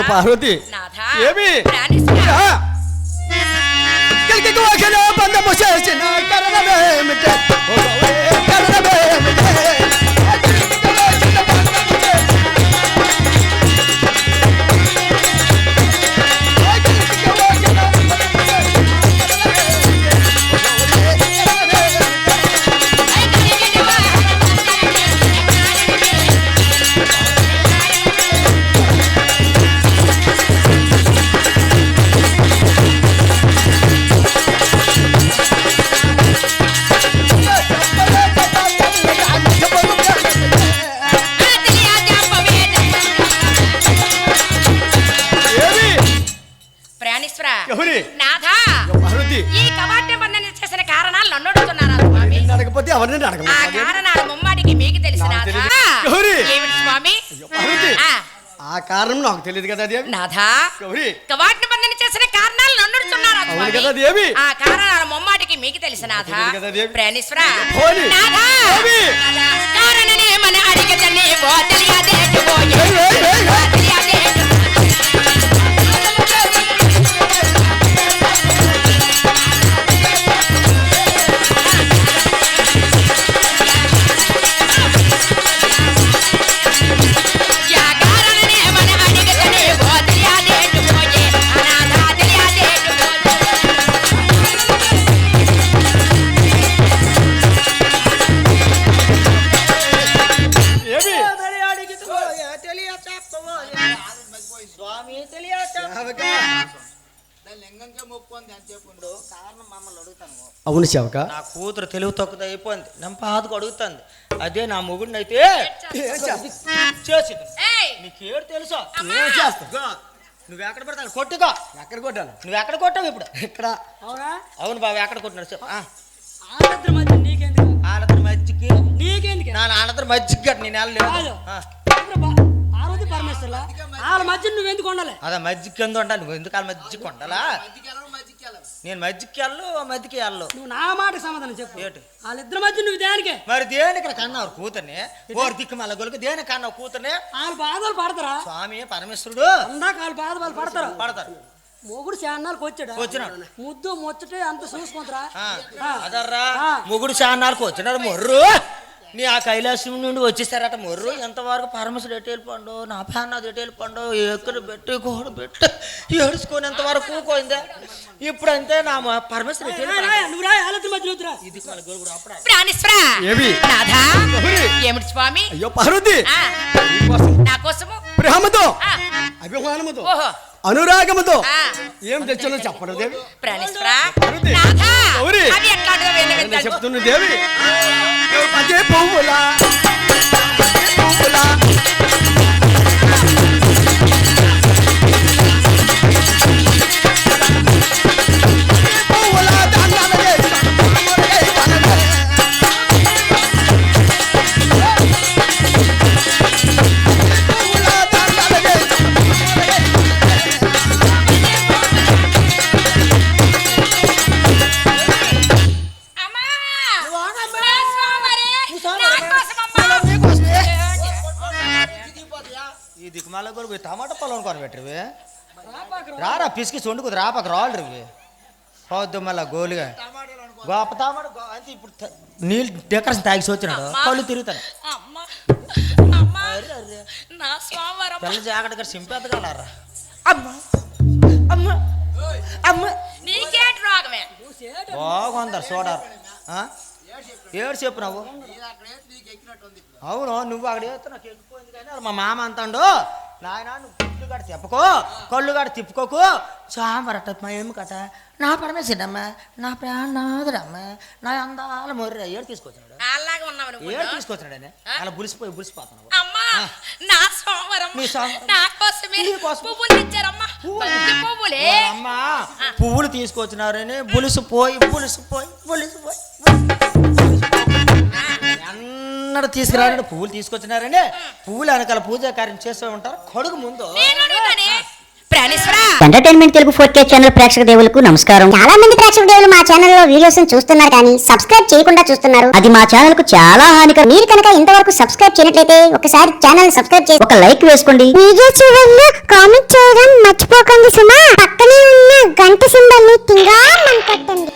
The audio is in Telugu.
తదస్తు పార్వతి నాథ ఏమి? ప్రాణేశ్వర. కలికి వాకిన బంధము చేసిన కరణమేమిటే ఓ నాథా! ఈ కవాట్య బంధన చేసిన కారణాలు నన్ను అడుగుతున్నారా స్వామి. నిన్ను ఆ కారణాలు ముమ్మాడికి మీకు తెలిసిన! ఏమిటి స్వామి? పార్వతి ఆ, కారణం నాకు తెలియదు కదా దేవి నాథా కవాటి నిబంధన చేసిన కారణాలు నన్నుడుచున్నారు అవును కదా దేవి ఆ కారణాలు మొమ్మాటికి మీకు తెలుసు నాథ. ప్రాణేశ్వర. నాథా. కారణనే మన అడిగదని బో తెలియదేటు పోయే అడుగుతాను అవును సేవక నా కూతురు తెలుగు తక్కువ అయిపోయింది. నేను పాతకు అడుగుతుంది. అదే నా మొగుడిని అయితే? చేసింది. ఏయ్! నీకేడు తెలుసా? నువ్వు ఎక్కడ పడతాను కొట్టుకో. ఎక్కడ కొట్టాను నువ్వు ఎక్కడ కొట్టావు ఇప్పుడు? ఇక్కడ అవునా? అవును బాబు ఎక్కడ కొట్టినాడు చెప్పు. ఆ, ఆడద్దు మధ్య నీకెందుకు? ఆడద్దరు మజ్జికి నీకెందుకు? నా ఆడద్దరు మజ్జిగ గట్ట నేను వెళ్ళలేదు. ఆ, ఆరోజు పరమేశ్వర్లా వాళ్ళ మధ్య నువ్వు ఎందుకు ఉండాలి? అదే మజ్జిగ కింద ఉంటాను నువ్వు ఎందుకు వాళ్ళ మజ్జిగ కొండాలా నేను మజ్జిగకి వెళ్ళు మజ్జికి వెళ్ళు నువ్వు నా మాటకి సమాధానం చెప్పు. ఏంటి వాళ్ళిద్దరి మధ్య నువ్వు దేనికి? మరి దేనికి కన్నావు కూతుర్ని? ఓరి దిక్కు మళ్ళీ గొలుకు దేనికి కన్నావు కూతుర్ని? వాళ్ళ బాధలు పడతారా? స్వామి పరమేశ్వరుడు. అందాక వాళ్ళ బాధ వాళ్ళు పడతారు. పడతారు. మొగుడు చాన్నాళ్ళకి వచ్చాడు? వచ్చినాడు. ముద్దు ముచ్చటే అంత చూసుకుంటారా. అదర్రా. ముగుడు చాన్నాళ్ళకి వచ్చినారు మొర్రు. నీ ఆ కైలాసం నుండి వచ్చేసారట మొర్రు. ఎంతవరకు పరమేశ్వరుడు ఎటు వెళ్ళిపోండు నా ఫ్యాన్ ఎటు వెళ్ళిపోండు ఎక్కడ పెట్టి కోడు పెట్టి ఏడుచుకొని ఎంతవరకు కూకోయిందే? నా ఇది మన అప్పుడే? ప్రాణేశ్వర! ఏమి నాథా గౌరీ. ఏమిటి స్వామి? అయ్యో పార్వతి! నా కోసము? ప్రేమతో? అభిమానముతో ఓహో. అనురాగముతో. ఆ. ఏం తెచ్చానో చెప్పడు దేవి? ప్రాణేశ్వర పార్వతి. నాథా. గౌరీ. అవి ఎట్లాంటిదో వెళ్ళి నేను వింటాను. చెప్తున్నా దేవి? పువ్వులా అదే పువ్వులా. పువ్వులా. పెట్టివి రారా పిసికి సొండుకు రాపక రాళ్ళు ఇవి పోద్దు మళ్ళా గోలుగా. గోప తామడు అంటే ఇప్పుడు నీళ్ళు డెకరేషన్ తాగి వచ్చినాడు. కళ్ళు తిరుగుతాను. అమ్మా, అమ్మా, నా స్వామివారమ్మ. పిల్ల జాగ్రత్తగా సింపేద్దగలరా అమ్మ. అమ్మ. అమ్మ. నీకేంటి రోగమే? బాగుందరు చూడారు ఆ? ఏడు చెప్పు నువ్వు. అవును నువ్వు అక్కడ అది మా మామ అంటాడు నాయన నువ్వు కాడ తిప్పకో కళ్ళు కాడ తిప్పుకోకు. సాంబరట మా ఏమి కట నా పరమేశ్వరమ్మ నా ప్రాణనాథుడమ్మ నా అందాల మొర్ర. ఏడు తీసుకొచ్చినాడు? అలాగే ఉన్నావు ఏడు తీసుకొచ్చినాడు ఆయన? అలా బులిసిపోయి బులిసిపోతున్నావు అమ్మా నా నీ సోమవారం. నా కోసమే నీ కోసం. పువ్వులు ఇచ్చారమ్మా. మంచి పువ్వులే. అమ్మ పువ్వులు తీసుకొచ్చినారని బులిసిపోయి బులిసిపోయి బులిసిపోయి అన్నడు తీసుకురాని పువ్వులు తీసుకొచ్చినారని పువ్వులు వెనకాల పూజా కార్యం చేస్తూ ఉంటారు. కొడుకు ముందు. నేను అడుగుతానే. ప్రాణేశ్వరా. Entertainment Telugu four K channel ప్రేక్షక దేవులకు నమస్కారం. చాలా మంది ప్రేక్షక దేవులు మా ఛానల్లో వీడియోస్ చూస్తున్నారు కానీ సబ్స్క్రైబ్ చేయకుండా చూస్తున్నారు. అది మా ఛానల్కు చాలా హానికరం. మీరు కనుక ఇంతవరకు సబ్స్క్రైబ్ చేయనట్లయితే ఒకసారి ఛానల్ సబ్స్క్రైబ్ చేసి ఒక లైక్ వేసుకోండి. వీడియో చివరిలో కామెంట్ చేయడం మర్చిపోకండి సుమా. పక్కనే ఉన్న గంట సింబల్ని తింగా కొట్టండి.